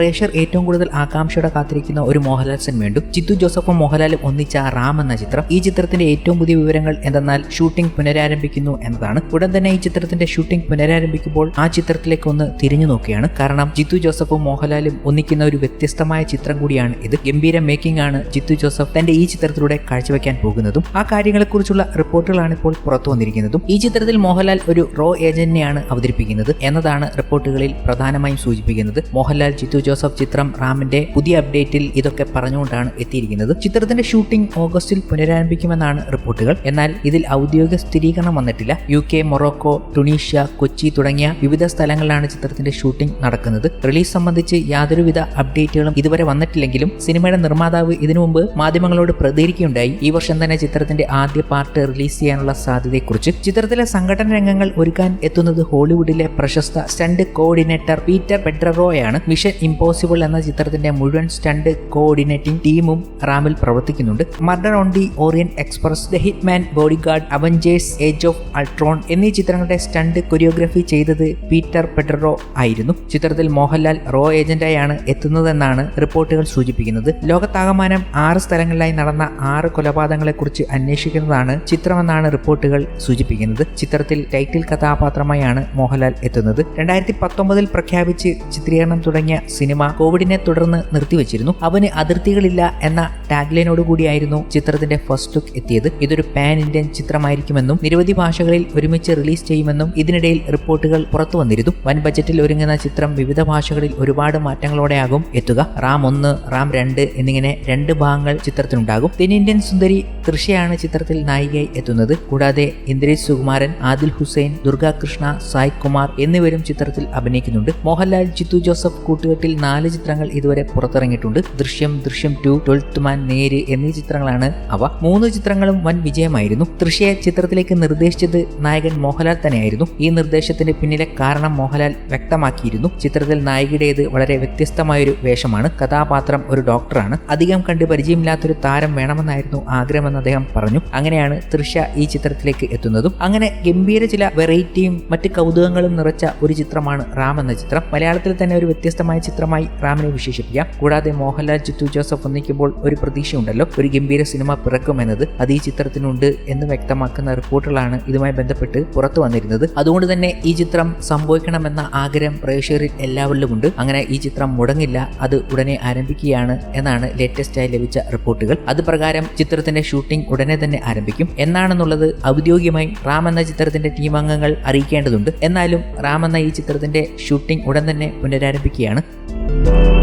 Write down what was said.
പ്രേക്ഷകർ ഏറ്റവും കൂടുതൽ ആകാംക്ഷയോടെ കാത്തിരിക്കുന്ന ഒരു മോഹൻലാൽ സിനിമയുണ്ട് ചിത്തു ജോസഫും മോഹൻലാലും ഒന്നിച്ച റാം എന്ന ചിത്രം. ഈ ചിത്രത്തിന്റെ ഏറ്റവും പുതിയ വിവരങ്ങൾ എന്തെന്നാൽ ഷൂട്ടിംഗ് പുനരാരംഭിക്കുന്നു എന്നതാണ്. ഉടൻ തന്നെ ഈ ചിത്രത്തിന്റെ ഷൂട്ടിംഗ് പുനരാരംഭിക്കുമ്പോൾ ആ ചിത്രത്തിലേക്ക് ഒന്ന് തിരിഞ്ഞു നോക്കുകയാണ്. കാരണം ജിത്തു ജോസഫും മോഹൻലാലും ഒന്നിക്കുന്ന ഒരു വ്യത്യസ്തമായ ചിത്രം കൂടിയാണ് ഇത്. ഗംഭീര മേക്കിംഗ് ആണ് ജിത്തു ജോസഫ് തന്റെ ഈ ചിത്രത്തിലൂടെ കാഴ്ചവെക്കാൻ പോകുന്നതും. ആ കാര്യങ്ങളെക്കുറിച്ചുള്ള റിപ്പോർട്ടുകളാണ് ഇപ്പോൾ പുറത്തു വന്നിരിക്കുന്നതും. ഈ ചിത്രത്തിൽ മോഹൻലാൽ ഒരു റോ ഏജന്റിനെയാണ് അവതരിപ്പിക്കുന്നത് എന്നതാണ് റിപ്പോർട്ടുകളിൽ പ്രധാനമായും സൂചിപ്പിക്കുന്നത്. മോഹൻലാൽ ജിത്തു ജോസഫ് ചിത്രം റാമിന്റെ പുതിയ അപ്ഡേറ്റിൽ ഇതൊക്കെ പറഞ്ഞുകൊണ്ടാണ് എത്തിയിരിക്കുന്നത്. ചിത്രത്തിന്റെ ഷൂട്ടിംഗ് ഓഗസ്റ്റിൽ പുനരാരംഭിക്കുമെന്നാണ് റിപ്പോർട്ടുകൾ. എന്നാൽ ഇതിൽ ഔദ്യോഗിക സ്ഥിരീകരണം വന്നിട്ടില്ല. U K Morocco Tunisia Kochi തുടങ്ങിയ വിവിധ സ്ഥലങ്ങളിലാണ് ചിത്രത്തിന്റെ ഷൂട്ടിംഗ് നടക്കുന്നത്. റിലീസ് സംബന്ധിച്ച് യാതൊരുവിധ അപ്ഡേറ്റുകളും ഇതുവരെ വന്നിട്ടില്ലെങ്കിലും സിനിമയുടെ നിർമ്മാതാവ് ഇതിനു മുമ്പ് മാധ്യമങ്ങളോട് പ്രതികരിക്കുകയുണ്ടായി. ഈ വർഷം തന്നെ ചിത്രത്തിന്റെ ആദ്യ പാർട്ട് റിലീസ് ചെയ്യാനുള്ള സാധ്യതയെക്കുറിച്ച്. ചിത്രത്തിലെ സംഘടന രംഗങ്ങൾ ഒരുക്കാൻ എത്തുന്നത് ഹോളിവുഡിലെ പ്രശസ്ത സ്റ്റണ്ട് കോർഡിനേറ്റർ പീറ്റർ പെഡ്രറോയാണ് മിഷൻ ഇമ്പോസിബിൾ എന്ന ചിത്രത്തിന്റെ മുഴുവൻ സ്റ്റണ്ട് കോർഡിനേറ്റിംഗ് ടീമും റാമിൽ പ്രവർത്തിക്കുന്നുണ്ട്. Murder on the Orient Express the Hitman Bodyguard Avengers Age of Ultron എന്നീ ചിത്രങ്ങളുടെ സ്റ്റണ്ട് കൊറിയോഗ്രഫി ചെയ്തത് പീറ്റർ പെഡറോ ആയിരുന്നു. ചിത്രത്തിൽ മോഹൻലാൽ റോ ഏജന്റായാണ് എത്തുന്നതെന്നാണ് റിപ്പോർട്ടുകൾ സൂചിപ്പിക്കുന്നത്. ലോകത്താകമാനം ആറ് സ്ഥലങ്ങളിലായി നടന്ന ആറ് കൊലപാതകങ്ങളെക്കുറിച്ച് അന്വേഷിക്കുന്നതാണ് ചിത്രമെന്നാണ് റിപ്പോർട്ടുകൾ സൂചിപ്പിക്കുന്നത്. ചിത്രത്തിൽ ടൈറ്റിൽ കഥാപാത്രമായാണ് മോഹൻലാൽ എത്തുന്നത്. രണ്ടായിരത്തി പത്തൊമ്പതിൽ പ്രഖ്യാപിച്ച് ചിത്രീകരണം തുടങ്ങിയ സിനിമ കോവിഡിനെ തുടർന്ന് നിർത്തിവെച്ചിരുന്നു. അവന് അതിർത്തികളില്ല എന്ന ടാഗ്ലൈനോട് കൂടിയായിരുന്നു ചിത്രത്തിന്റെ ഫസ്റ്റ് ലുക്ക് എത്തിയത്. ഇതൊരു പാൻ ഇന്ത്യൻ ചിത്രമായിരിക്കുമെന്നും നിരവധി ഭാഷകളിൽ ഒരുമിച്ച് റിലീസ് ചെയ്യുമെന്നും ഇതിനിടയിൽ റിപ്പോർട്ടുകൾ പുറത്തു വന്നിരുന്നു. വൻ ബജറ്റിൽ ഒരുങ്ങുന്ന ചിത്രം വിവിധ ഭാഷകളിൽ ഒരുപാട് മാറ്റങ്ങളോടെയാകും എത്തുക. റാം ഒന്ന് റാം രണ്ട് എന്നിങ്ങനെ രണ്ട് ഭാഗങ്ങൾ ചിത്രത്തിനുണ്ടാകും. തെന്നിന്ത്യൻ സുന്ദരി തൃഷയാണ് ചിത്രത്തിൽ നായികയായി എത്തുന്നത്. കൂടാതെ ഇന്ദ്രേഷ് സുകുമാരൻ ആദിൽ ഹുസൈൻ ദുർഗാകൃഷ്ണ സായ് കുമാർ എന്നിവരും ചിത്രത്തിൽ അഭിനയിക്കുന്നുണ്ട്. മോഹൻലാൽ ജിത്തു ജോസഫ് കൂട്ടുകെട്ടിൽ നാല് ചിത്രങ്ങൾ ഇതുവരെ പുറത്തിറങ്ങിയിട്ടുണ്ട്. ദൃശ്യം ദൃശ്യം ടു ട്വൽത്ത് മാൻ നേര് എന്നീ ചിത്രങ്ങളാണ് അവ. മൂന്ന് ചിത്രങ്ങളും വൻ വിജയമായിരുന്നു. തൃശ്യയെ ചിത്രത്തിലേക്ക് നിർദ്ദേശിച്ചത് നായകൻ മോഹൻലാൽ തന്നെയായിരുന്നു. ഈ നിർദ്ദേശത്തിന് പിന്നിലെ കാരണം മോഹൻലാൽ വ്യക്തമാക്കിയിരുന്നു. ചിത്രത്തിൽ നായികയുടേത് വളരെ വ്യത്യസ്തമായൊരു വേഷമാണ്. കഥാപാത്രം ഒരു ഡോക്ടറാണ്. അധികം കണ്ട് പരിചയമില്ലാത്തൊരു താരം വേണമെന്നായിരുന്നു ആഗ്രഹമെന്ന് അദ്ദേഹം പറഞ്ഞു. അങ്ങനെയാണ് തൃഷ ഈ ചിത്രത്തിലേക്ക് എത്തുന്നതും. അങ്ങനെ ഗംഭീര ചില വെറൈറ്റിയും മറ്റ് കൗതുകങ്ങളും നിറച്ച ഒരു ചിത്രമാണ് റാം എന്ന ചിത്രം. മലയാളത്തിൽ തന്നെ ഒരു വ്യത്യസ്തമായ ചിത്രമായി റാമിനെ വിശേഷിപ്പിക്കാം. കൂടാതെ മോഹൻലാൽ ചിത്തു ജോസഫ് ഒന്നിക്കുമ്പോൾ ഒരു പ്രതീക്ഷയുണ്ടല്ലോ. ഒരു ഗംഭീര സിനിമ പിറക്കുമെന്നത്. അത് ഈ ചിത്രത്തിനുണ്ട് എന്ന് വ്യക്തമാക്കുന്ന റിപ്പോർട്ടുകളാണ് ഇതുമായി ബന്ധപ്പെട്ട് പുറത്തു വന്നിരുന്നത്. അതുകൊണ്ട് തന്നെ ഈ ചിത്രം സംഭവിക്കണമെന്ന ആഗ്രഹം പ്രേക്ഷകരിൽ എല്ലാവരിലും ഉണ്ട് അങ്ങനെ ഈ ചിത്രം മുടങ്ങില്ല. അത് ഉടനെ ആരംഭിക്കുകയാണ് എന്നാണ് ലേറ്റസ്റ്റായി ലഭിച്ച റിപ്പോർട്ടുകൾ. അത് പ്രകാരം ചിത്രത്തിന്റെ ഷൂട്ടിംഗ് ഉടനെ തന്നെ ആരംഭിക്കും. എന്നാണെന്നുള്ളത് ഔദ്യോഗികമായി റാം എന്ന ചിത്രത്തിന്റെ ടീം അംഗങ്ങൾ അറിയിക്കേണ്ടതുണ്ട്. എന്നാലും റാം എന്ന ഈ ചിത്രത്തിന്റെ ഷൂട്ടിംഗ് ഉടൻ തന്നെ പുനരാരംഭിക്കുകയാണ്. Thank.